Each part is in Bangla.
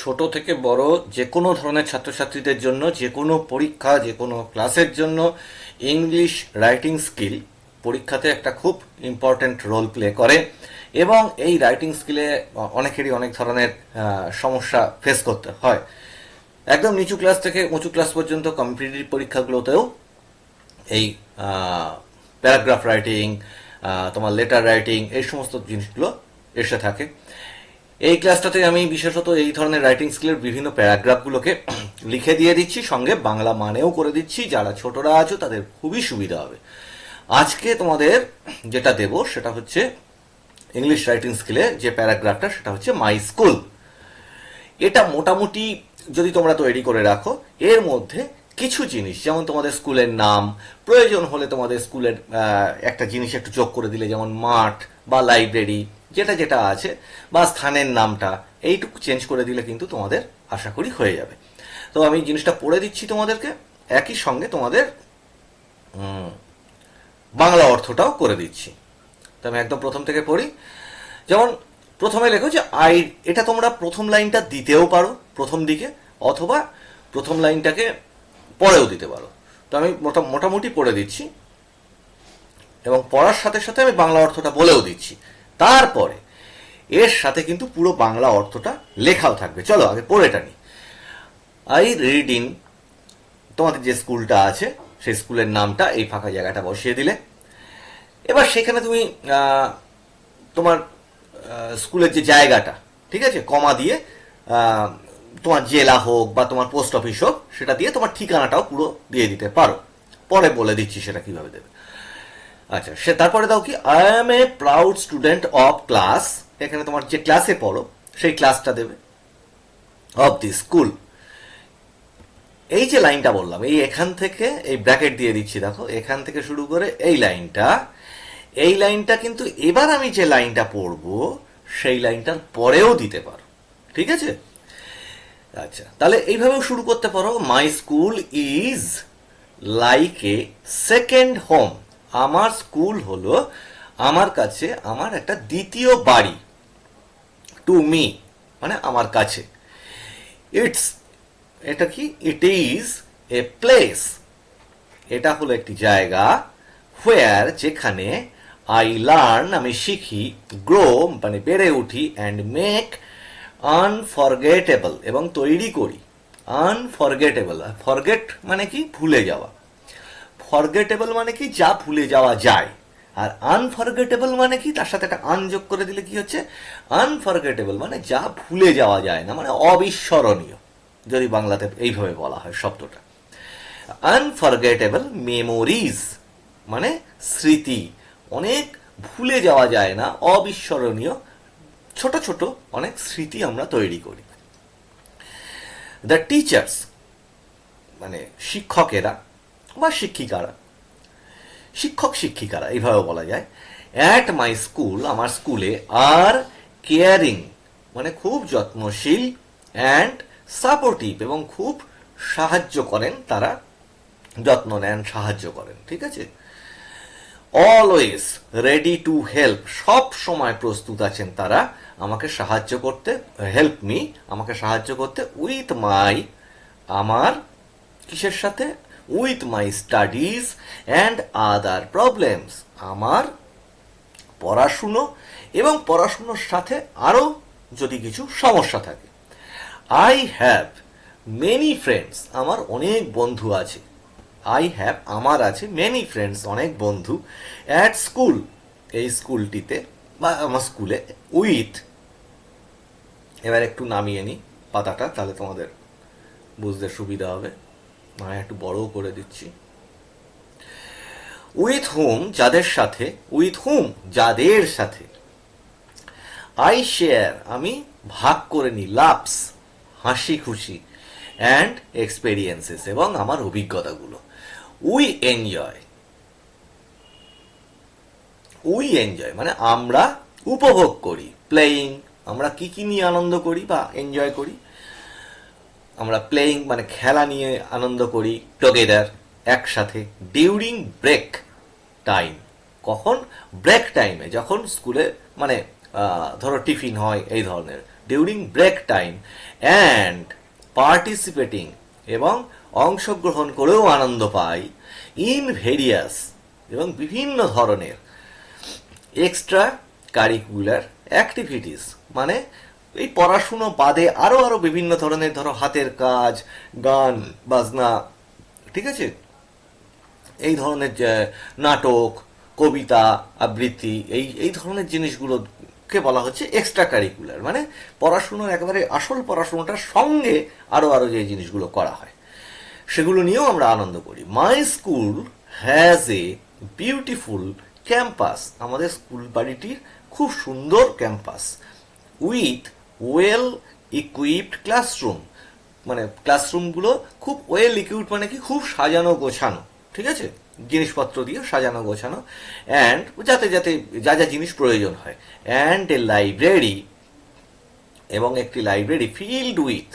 ছোট থেকে বড় যে কোনো ধরনের ছাত্রছাত্রীদের জন্য যে কোনো পরীক্ষা যে কোনো ক্লাসের জন্য ইংলিশ রাইটিং স্কিল পরীক্ষাতে একটা খুব ইম্পর্ট্যান্ট রোল প্লে করে এবং এই রাইটিং স্কিলে অনেকেরই অনেক ধরনের সমস্যা ফেস করতে হয়। একদম নিচু ক্লাস থেকে উঁচু ক্লাস পর্যন্ত কম্পিটিটিভ পরীক্ষাগুলোতেও এই প্যারাগ্রাফ রাইটিং তোমার লেটার রাইটিং এই সমস্ত জিনিসগুলো এসে থাকে। এই ক্লাসটাতে আমি বিশেষত এই ধরনের রাইটিং স্কিলের বিভিন্ন প্যারাগ্রাফগুলোকে লিখে দিয়ে দিচ্ছি, সঙ্গে বাংলা মানেও করে দিচ্ছি। যারা ছোটরা আছো, তাদের খুবই সুবিধা হবে। আজকে তোমাদের যেটা দেব, সেটা হচ্ছে ইংলিশ রাইটিং স্কিলে যে প্যারাগ্রাফটা সেটা হচ্ছে মাই স্কুল এটা মোটামুটি যদি তোমরা তৈরি করে রাখো, এর মধ্যে কিছু জিনিস, যেমন তোমাদের স্কুলের নাম, প্রয়োজন হলে তোমাদের স্কুলের একটা জিনিস একটু যোগ করে দিলে, যেমন মাঠ বা লাইব্রেরি যেটা যেটা আছে, বা স্থানের নামটা, এইটুকু চেঞ্জ করে দিলে কিন্তু তোমাদের আশা করি হয়ে যাবে। তো আমি জিনিসটা পড়ে দিচ্ছি তোমাদেরকে, একই সঙ্গে তোমাদের বাংলা অর্থটাও করে দিচ্ছি। তো আমি একদম প্রথম থেকে পড়ি। যেমন প্রথমে লেখো যে আই এটা তোমরা প্রথম লাইনটা দিতেও পারো প্রথম দিকে, অথবা প্রথম লাইনটাকে পরেও দিতে পারো। তো আমি মোটা- মোটামুটি পড়ে দিচ্ছি। এবং পড়ার সাথে সাথে আমি বাংলা অর্থটা বলেও দিচ্ছি। তারপরে, এর সাথে কিন্তু পুরো বাংলা অর্থটা লেখাও থাকবে। চলো, আগে পড়েটা নি আই রিড ইন তোমাদের যে স্কুলটা আছে, সেই স্কুলের নামটা এই ফাঁকা জায়গাটা বসিয়ে দিলে। এবার সেখানে তুমি তোমার স্কুলের যে জায়গাটা, ঠিক আছে? কমা দিয়ে তোমার জেলা হোক বা তোমার পোস্ট অফিস হোক, সেটা দিয়ে তোমার ঠিকানাটাও পুরো দিয়ে দিতে পারো। পরে বলে দিচ্ছি সেটা কীভাবে দেবে। আচ্ছা সে তারপরে দাও কি I am a proud student of class এখানে তোমার যে ক্লাসে পড়ো, সেই ক্লাসটা দেবে অফ দি স্কুল এই যে লাইনটা বললাম, এই এখান থেকে, এই ব্র্যাকেট দিয়ে দিচ্ছি, দেখো, এখান থেকে শুরু করে এই লাইনটা। এই লাইনটা কিন্তু এবার আমি যে লাইনটা পড়ব, সেই লাইনটার পরেও দিতে পারো, ঠিক আছে? আচ্ছা তাহলে এইভাবেও শুরু করতে পারো my school is like a second home আমার স্কুল হলো আমার কাছে আমার একটা দ্বিতীয় বাড়ি। টু মি মানে আমার কাছে। ইটস এটা কি? ইট ইজ এ প্লেস এটা হলো একটি জায়গা হোয়ার যেখানে আই লার্ন আমি শিখি গ্রো মানে বেড়ে উঠি অ্যান্ড মেক আনফরগেটেবল এবং তৈরি করি। আনফরগেটেবল ফরগেট মানে কি? ভুলে যাওয়া। ফরগেটেবল মানে কি? যা ভুলে যাওয়া যায়। আর আনফরগেটেবল মানে কি? তার সাথে একটা আন যোগ করে দিলে কি হচ্ছে? আনফরগেটেবল মানে যা ভুলে যাওয়া যায় না মানে অবিস্মরণীয়। যদি বাংলাতে এইভাবে বলা হয় শব্দটা। আনফরগেটেবল মেমোরিজ মানে স্মৃতি। অনেক ভুলে যাওয়া যায় না, অবিস্মরণীয়। ছোট ছোট অনেক স্মৃতি আমরা তৈরি করি। দ্য টিচার্স মানে শিক্ষকেরা বা শিক্ষিকারা, শিক্ষক শিক্ষিকারা, এইভাবে বলা যায়। অ্যাট মাই স্কুল আমার স্কুলে আর কেয়ারিং মানে খুব যত্নশীল অ্যান্ড সাপোর্টিভ এবং খুব সাহায্য করেন তারা, যত্ন নেন, সাহায্য করেন, ঠিক আছে? অলওয়েজ রেডি টু হেল্প সব সময় প্রস্তুত আছেন তারা, আমাকে সাহায্য করতে হেল্প মি আমাকে সাহায্য করতে উইথ মাই আমার কিসের সাথে? With my studies and other problems আমার পড়াশুনো এবং পড়াশুনোর সাথে আরও যদি কিছু সমস্যা থাকে। আই হ্যাভ মেনি ফ্রেন্ডস আমার অনেক বন্ধু আছে। আই হ্যাভ আমার আছে মেনি ফ্রেন্ডস অনেক বন্ধু অ্যাট স্কুল এই স্কুলটিতে বা আমার স্কুলে উইথ এবার একটু নামিয়ে নিই পাতাটা, তাহলে তোমাদের বুঝতে সুবিধা হবে। মানে একটু বড়ও করে দিচ্ছি। উইথ হুম যাদের সাথে উইথ হুম যাদের সাথে। আই শেয়ার আমি ভাগ করে নিই লাভস হাসি খুশি অ্যান্ড এক্সপেরিয়েন্সেস এবং আমার অভিজ্ঞতাগুলো। উই এনজয় উই এনজয় মানে আমরা উপভোগ করি প্লেয়িং আমরা কি কি নিয়ে আনন্দ করি বা এনজয় করি? আমরা প্লেয়িং মানে খেলা নিয়ে আনন্দ করি টুগেদার একসাথে ডিউরিং ব্রেক টাইম কখন? ব্রেক টাইমে যখন স্কুলে মানে ধরো টিফিন হয়, এই ধরনের। During break time and participating এবং অংশগ্রহণ করেও আনন্দ পাই ইন ভেরিয়াস এবং বিভিন্ন ধরনের এক্সট্রা কারিকুলার অ্যাক্টিভিটিস মানে এই পড়াশুনো বাদে আরও আরও বিভিন্ন ধরনের, ধরো হাতের কাজ, গান, বাজনা, ঠিক আছে? এই ধরনের নাটক, কবিতা, আবৃত্তি, এই এই ধরনের জিনিসগুলোকে বলা হচ্ছে এক্সট্রা কারিকুলার মানে পড়াশুনোর একেবারে আসল পড়াশুনোটার সঙ্গে আরও আরও যে জিনিসগুলো করা হয়, সেগুলো নিয়েও আমরা আনন্দ করি। My school has a beautiful campus আমাদের স্কুল বাড়িটির খুব সুন্দর campus with well equipped classroom মানে ক্লাসরুমগুলো খুব ওয়েল ইকুইপড মানে কি খুব সাজানো গোছানো, ঠিক আছে? জিনিসপত্র দিয়ে সাজানো গোছানো। অ্যান্ড যাতে যাতে যা যা জিনিস প্রয়োজন হয়। অ্যান্ড এ লাইব্রেরি এবং একটি লাইব্রেরি ফিল্ড উইথ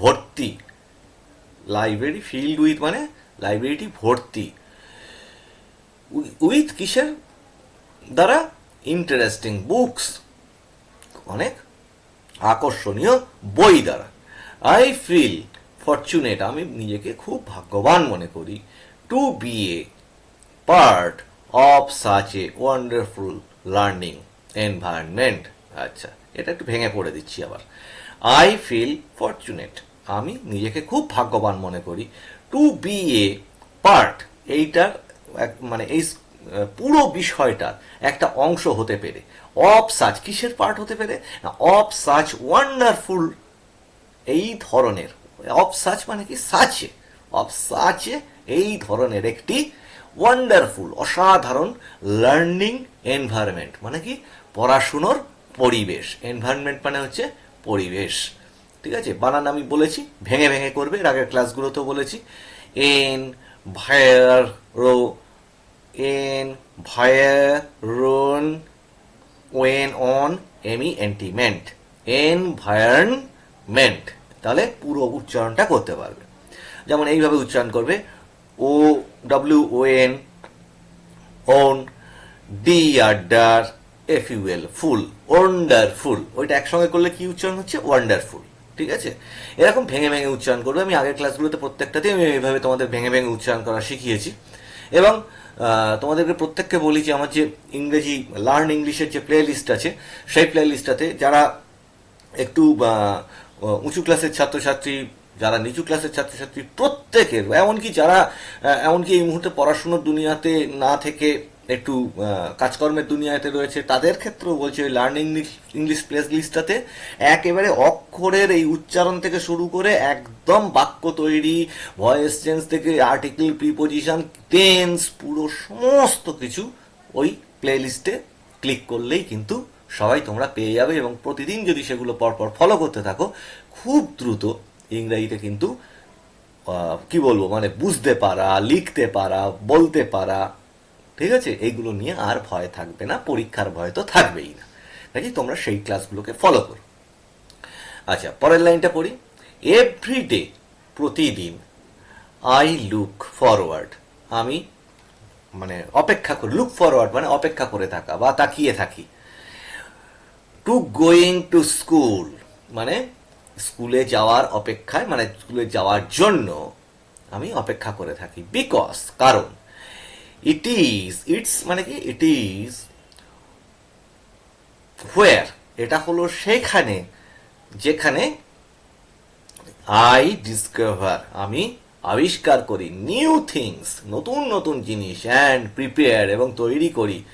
ভর্তি। লাইব্রেরি ফিল্ড উইথ মানে লাইব্রেরিটি ভর্তি। উইথ কিসের দ্বারা? ইন্টারেস্টিং বুকস অনেক আকর্ষণীয় বই দ্বারা। আই ফিল ফরচুনেট আমি নিজেকে খুব ভাগ্যবান মনে করি। To be a part of such a wonderful learning environment আচ্ছা এটা একটু ভেঙে পড়ে দিচ্ছি আবার। আই ফিল ফরচুনেট আমি নিজেকে খুব ভাগ্যবান মনে করি। টু বি এ পার্ট এইটার মানে এই পুরো বিষয়টার একটা অংশ হতে পেরে। অফ সাচ কিসের পার্ট হতে পেরে? অফ সাচ ওয়ান্ডারফুল এই ধরনের। অফ সাচ মানে কি? সাচে। অফ সাচে এই ধরনের একটি ওয়ান্ডারফুল অসাধারণ লার্নিং এনভায়রনমেন্ট মানে কি? পড়াশুনোর পরিবেশ। এনভায়রনমেন্ট মানে হচ্ছে পরিবেশ। ঠিক আছে? বানান আমি বলেছি, ভেঙে ভেঙে করবে। এর আগের ক্লাসগুলোতেও বলেছি। এন ভায়ার রো এন ওয়েন অন এমি এন্টিমেন্ট এনভায়রনমেন্ট তাহলে পুরো উচ্চারণটা করতে পারবে। যেমন এইভাবে উচ্চারণ করবে ও W O N on D R der F U L ফুল ওয়ান্ডারফুল ওইটা একসঙ্গে করলে কি উচ্চারণ হচ্ছে? ওয়ান্ডারফুল ঠিক আছে? এরকম ভেঙে ভেঙে উচ্চারণ করবে। আমি আগের ক্লাসগুলোতে প্রত্যেকটাতে আমি এইভাবে তোমাদের ভেঙে ভেঙে উচ্চারণ করা শিখিয়েছি। এবং তোমাদেরকে প্রত্যেককে বলি যে আমার যে ইংরেজি লার্ন ইংলিশের যে প্লে লিস্ট আছে, সেই প্লে লিস্টটাতে যারা একটু উঁচু ক্লাসের ছাত্রছাত্রী, যারা নিচু ক্লাসের ছাত্রছাত্রী প্রত্যেকের, এমনকি যারা এমনকি এই মুহূর্তে পড়াশুনোর দুনিয়াতে না থেকে একটু কাজকর্মের দুনিয়াতে রয়েছে। তাদের ক্ষেত্রেও বলছে লার্নিং ইংলিশ প্লেস লিস্টটাতে একেবারে অক্ষরের এই উচ্চারণ থেকে শুরু করে একদম বাক্য তৈরি ভয়েস চেঞ্জ থেকে আর্টিকেল প্রিপোজিশন টেন্স পুরো সমস্ত কিছু ওই প্লে লিস্টে ক্লিক করলেই কিন্তু সবাই তোমরা পেয়ে যাবে এবং প্রতিদিন যদি সেগুলো পরপর ফলো করতে থাকো, খুব দ্রুত ইংরাজিতে কিন্তু কি বলব মানে বুঝতে পারা, লিখতে পারা, বলতে পারা ঠিক আছে? এইগুলো নিয়ে আর ভয় থাকবে না, পরীক্ষার ভয় তো থাকবেই না। নাকি তোমরা সেই ক্লাসগুলোকে ফলো করো? আচ্ছা পরের লাইনটা পড়ি। এভরি ডে প্রতিদিন আই লুক ফরওয়ার্ড আমি মানে অপেক্ষা করি লুক ফরওয়ার্ড মানে অপেক্ষা করে থাকা বা তাকিয়ে থাকি। টু গোয়িং টু স্কুল মানে স্কুলে যাওয়ার অপেক্ষায় মানে স্কুলে যাওয়ার জন্য আমি অপেক্ষা করে থাকি। বিকজ কারণ। ইট ইজ ইটস মানে কি? ইট ইজ হোয়ার এটা হলো সেখানে, যেখানে আই ডিসকভার আমি আবিষ্কার করি নিউ থিংস নতুন নতুন জিনিস অ্যান্ড প্রিপেয়ার এবং তৈরি করি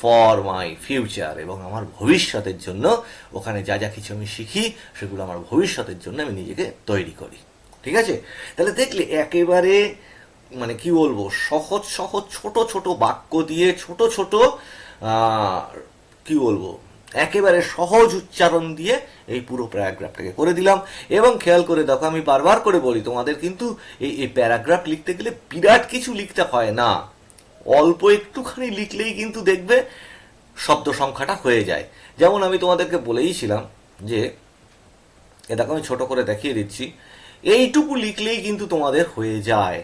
ফর মাই ফিউচার এবং আমার ভবিষ্যতের জন্য। ওখানে যা যা কিছু আমি শিখি, সেগুলো আমার ভবিষ্যতের জন্য আমি নিজেকে তৈরি করি। ঠিক আছে? তাহলে দেখলে একেবারে মানে কি বলব, সহজ সহজ, ছোট ছোট বাক্য দিয়ে ছোট ছোট কি বলব, একেবারে সহজ উচ্চারণ দিয়ে এই পুরো প্যারাগ্রাফটাকে করে দিলাম। এবং খেয়াল করে দেখো, আমি বারবার করে বলি, তোমাদের কিন্তু এই এই প্যারাগ্রাফ লিখতে গেলে বিরাট কিছু লিখতে হয় না। অল্প একটুখানি লিখলেই কিন্তু দেখবে শব্দ সংখ্যাটা হয়ে যায়। যেমন আমি তোমাদেরকে বলেইছিলাম যে, এ দেখো, আমি ছোট করে দেখিয়ে দিচ্ছি, এইটুকু লিখলেই কিন্তু তোমাদের হয়ে যায়।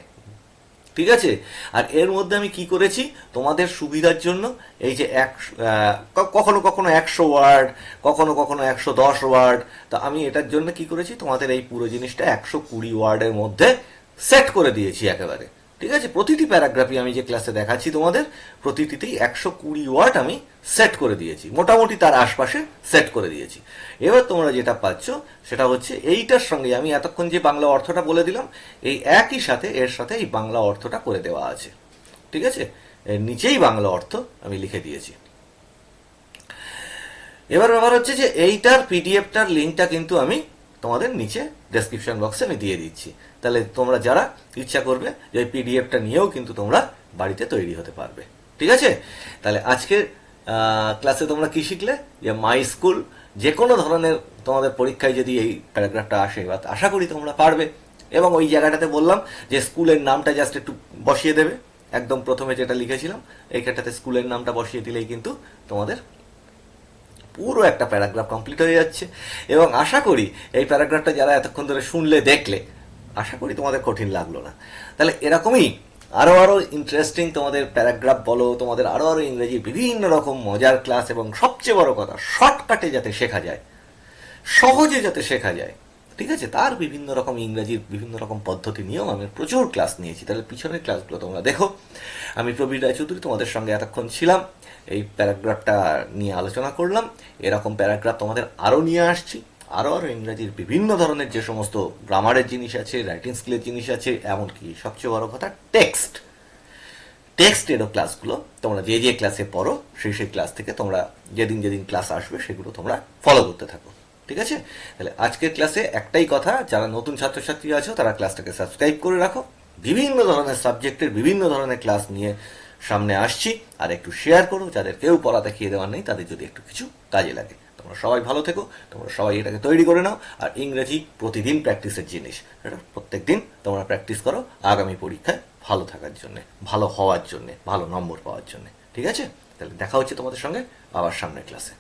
ঠিক আছে? আর এর মধ্যে আমি কি করেছি? তোমাদের সুবিধার জন্য এই যে এক কখনো কখনো একশো ওয়ার্ড, কখনো কখনো একশো দশ ওয়ার্ড, তা আমি এটার জন্য কি করেছি? তোমাদের এই পুরো জিনিসটা একশো কুড়ি ওয়ার্ডের মধ্যে সেট করে দিয়েছি একেবারে। ঠিক আছে? প্রতিটি প্যারাগ্রাফই আমি যে ক্লাসে দেখাচ্ছি তোমাদের, প্রতিটিতেই একশো কুড়ি ওয়ার্ড আমি সেট করে দিয়েছি। মোটামুটি তার আশপাশে সেট করে দিয়েছি। এবার তোমরা যেটা পাচ্ছ, সেটা হচ্ছে এইটার সঙ্গে আমি এতক্ষণ যে বাংলা অর্থটা বলে দিলাম, এই একই সাথে এর সাথে এই বাংলা অর্থটা করে দেওয়া আছে। ঠিক আছে? এর নিচেই বাংলা অর্থ আমি লিখে দিয়েছি। এবার ব্যাপার হচ্ছে যে এইটার পিডিএফটার লিঙ্কটা কিন্তু আমি তোমাদের নিচে ডেসক্রিপশন বক্সে আমি দিয়ে দিচ্ছি। তাহলে তোমরা যারা ইচ্ছা করবে যে ওই পিডিএফটা নিয়েও কিন্তু তোমরা বাড়িতে তৈরি হতে পারবে। ঠিক আছে? তাহলে আজকের ক্লাসে তোমরা কি শিখলে? যে মাই স্কুল যে কোনো ধরনের তোমাদের পরীক্ষায় যদি এই প্যারাগ্রাফটা আসে বা আশা করি তোমরা পারবে। এবং ওই জায়গাটাতে বললাম যে স্কুলের নামটা জাস্ট একটু বসিয়ে দেবে। একদম প্রথমে যেটা লিখেছিলাম এইখানটাতে স্কুলের নামটা বসিয়ে দিলেই কিন্তু তোমাদের পুরো একটা প্যারাগ্রাফ কমপ্লিট হয়ে যাচ্ছে। এবং আশা করি এই প্যারাগ্রাফটা যারা এতক্ষণ ধরে শুনলে, দেখলে আশা করি তোমাদের কঠিন লাগল না। তাহলে এরকমই আরও আরও ইন্টারেস্টিং তোমাদের প্যারাগ্রাফ বলো, তোমাদের আরও আরও ইংরেজি বিভিন্ন রকম মজার ক্লাস এবং সবচেয়ে বড় কথা শর্টকাটে যাতে শেখা যায়, সহজে যাতে শেখা যায়, ঠিক আছে? তার বিভিন্ন রকম ইংরেজির বিভিন্ন রকম পদ্ধতি নিয়েও আমি প্রচুর ক্লাস নিয়েছি। তাহলে পিছনের ক্লাসগুলো তোমরা দেখো। আমি প্রবীর রায়চৌধুরী তোমাদের সঙ্গে এতক্ষণ ছিলাম। এই প্যারাগ্রাফটা নিয়ে আলোচনা করলাম। এরকম প্যারাগ্রাফ তোমাদের আরও নিয়ে আসছি। আরও আরও ইংরেজির বিভিন্ন ধরনের যে সমস্ত গ্রামারের জিনিস আছে রাইটিং স্কিলের জিনিস আছে, এমনকি সবচেয়ে বড় কথা টেক্সট টেক্সটেরও ক্লাসগুলো তোমরা যে যে ক্লাসে পড়ো, সেই সেই ক্লাস থেকে তোমরা যেদিন যেদিন ক্লাস আসবে, সেগুলো তোমরা ফলো করতে থাকো। ঠিক আছে? তাহলে আজকের ক্লাসে একটাই কথা, যারা নতুন ছাত্রছাত্রী আছো, তারা ক্লাসটাকে সাবস্ক্রাইব করে রাখো। বিভিন্ন ধরনের সাবজেক্টের বিভিন্ন ধরনের ক্লাস নিয়ে সামনে আসছি, আর একটু শেয়ার করো, যাদের কেউ পড়া দেখিয়ে দেওয়ার নেই, তাদের যদি একটু কিছু কাজে লাগে। তোমরা সবাই ভালো থেকো, তোমরা সবাই এটাকে তৈরি করে নাও, আর ইংরেজি প্রতিদিন প্র্যাকটিসের জিনিস। এটা প্রত্যেক দিন তোমরা প্র্যাকটিস করো আগামী পরীক্ষায় ভালো থাকার জন্যে, ভালো হওয়ার জন্যে, ভালো নম্বর পাওয়ার জন্যে। ঠিক আছে? তাহলে দেখা হচ্ছে তোমাদের সঙ্গে আবার সামনের ক্লাসে